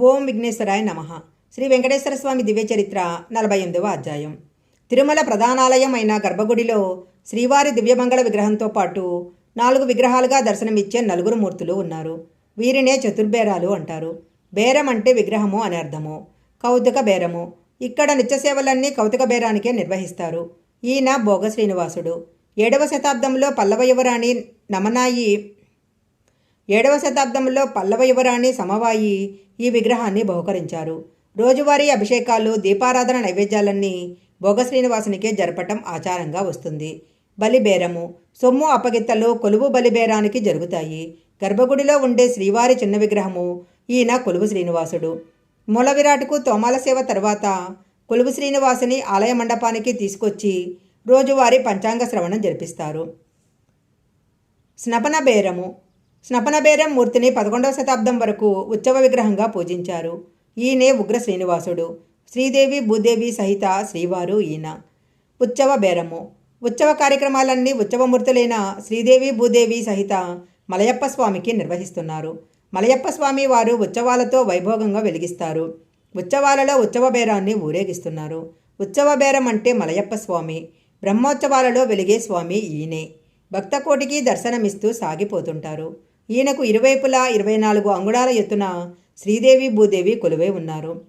ఓం విఘ్నేశ్వరాయ నమ. శ్రీ వెంకటేశ్వర స్వామి దివ్య చరిత్ర నలభై ఎనిమిదవ అధ్యాయం. తిరుమల ప్రధానాలయం అయిన గర్భగుడిలో శ్రీవారి దివ్యమంగళ విగ్రహంతో పాటు నాలుగు విగ్రహాలుగా దర్శనమిచ్చే నలుగురు మూర్తులు ఉన్నారు. వీరినే చతుర్బేరాలు అంటారు. బేరం అంటే విగ్రహము అని అర్థము. కౌతుక బేరము. ఇక్కడ నిత్యసేవలన్నీ కౌతుక బేరానికే నిర్వహిస్తారు. ఈయన భోగ శ్రీనివాసుడు ఏడవ శతాబ్దంలో పల్లవ యువరాణి నమనాయి ఏడవ శతాబ్దంలో పల్లవ యువరాణి సమవాయి ఈ విగ్రహాన్ని బహుకరించారు. రోజువారీ అభిషేకాలు దీపారాధన నైవేద్యాలన్నీ భోగ శ్రీనివాసునికే జరపటం ఆచారంగా వస్తుంది. బలిబేరము సొమ్ము అపగిత్తలు కొలువు బలిబేరానికి జరుగుతాయి. గర్భగుడిలో ఉండే శ్రీవారి చిన్న విగ్రహము ఈయన కొలువు శ్రీనివాసుడు. మూల విరాట్కు తోమాల సేవ తర్వాత కొలువు శ్రీనివాసుని ఆలయ మండపానికి తీసుకొచ్చి రోజువారీ పంచాంగ శ్రవణం జరిపిస్తారు. స్నపన బేరము స్నపనబేరం మూర్తిని పదకొండవ శతాబ్దం వరకు ఉత్సవ విగ్రహంగా పూజించారు. ఈయనే ఉగ్ర శ్రీనివాసుడు. శ్రీదేవి భూదేవి సహిత శ్రీవారు ఈయన. ఉత్సవ బేరము. ఉత్సవ కార్యక్రమాలన్నీ ఉత్సవమూర్తులైన శ్రీదేవి భూదేవి సహిత మలయప్ప స్వామికి నిర్వహిస్తున్నారు. మలయప్ప స్వామి వారు ఉత్సవాలతో వైభోగంగా వెలిగిస్తారు. ఉత్సవాలలో ఉత్సవ బేరాన్ని ఊరేగిస్తున్నారు. ఉత్సవ బేరం అంటే మలయప్ప స్వామి. బ్రహ్మోత్సవాలలో వెలిగే స్వామి ఈయనే. భక్తకోటికి దర్శనమిస్తూ సాగిపోతుంటారు. ఈయనకు ఇరువైపులా ఇరవై నాలుగు అంగుళాల ఎత్తున శ్రీదేవి భూదేవి కొలువై ఉన్నారు.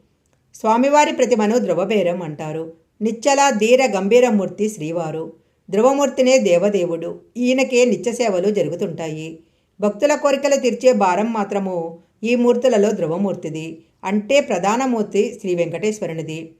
స్వామివారి ప్రతిమను ధ్రువబేరం అంటారు. నిచ్చల ధీర గంభీరమూర్తి శ్రీవారు. ధ్రువమూర్తినే దేవదేవుడు. ఈయనకే నిత్య సేవలు జరుగుతుంటాయి. భక్తుల కోరికలు తీర్చే భారం మాత్రము ఈ మూర్తులలో ధ్రువమూర్తిది. అంటే ప్రధానమూర్తి శ్రీ వెంకటేశ్వరునిది.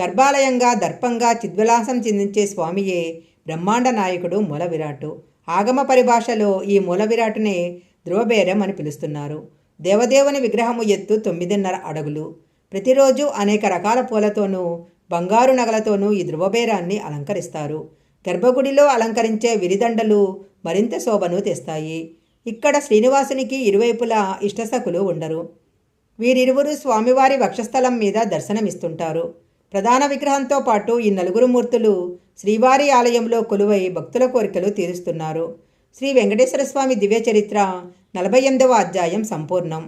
గర్భాలయంగా దర్పంగా చిద్విలాసం చెందించే స్వామియే బ్రహ్మాండ నాయకుడు మూల విరాటు ఆగమ పరిభాషలో ఈ మూల విరాటునే ధ్రువబేరం అని పిలుస్తున్నారు. దేవదేవుని విగ్రహము ఎత్తు తొమ్మిదిన్నర అడుగులు. ప్రతిరోజు అనేక రకాల పూలతోనూ బంగారు నగలతోనూ ఈ ధ్రువబేరాన్ని అలంకరిస్తారు. గర్భగుడిలో అలంకరించే విరిదండలు మరింత శోభను తెస్తాయి. ఇక్కడ శ్రీనివాసునికి ఇరువైపులా ఇష్టసకులు ఉండరు. వీరిరువురు స్వామివారి వక్షస్థలం మీద దర్శనమిస్తుంటారు. ప్రధాన విగ్రహంతో పాటు ఈ నలుగురు మూర్తులు శ్రీవారి ఆలయంలో కొలువై భక్తుల కోరికలు తీరుస్తున్నారు. శ్రీ వెంకటేశ్వర స్వామి దివ్య చరిత్ర నలభై ఎనిమిదవ అధ్యాయం సంపూర్ణం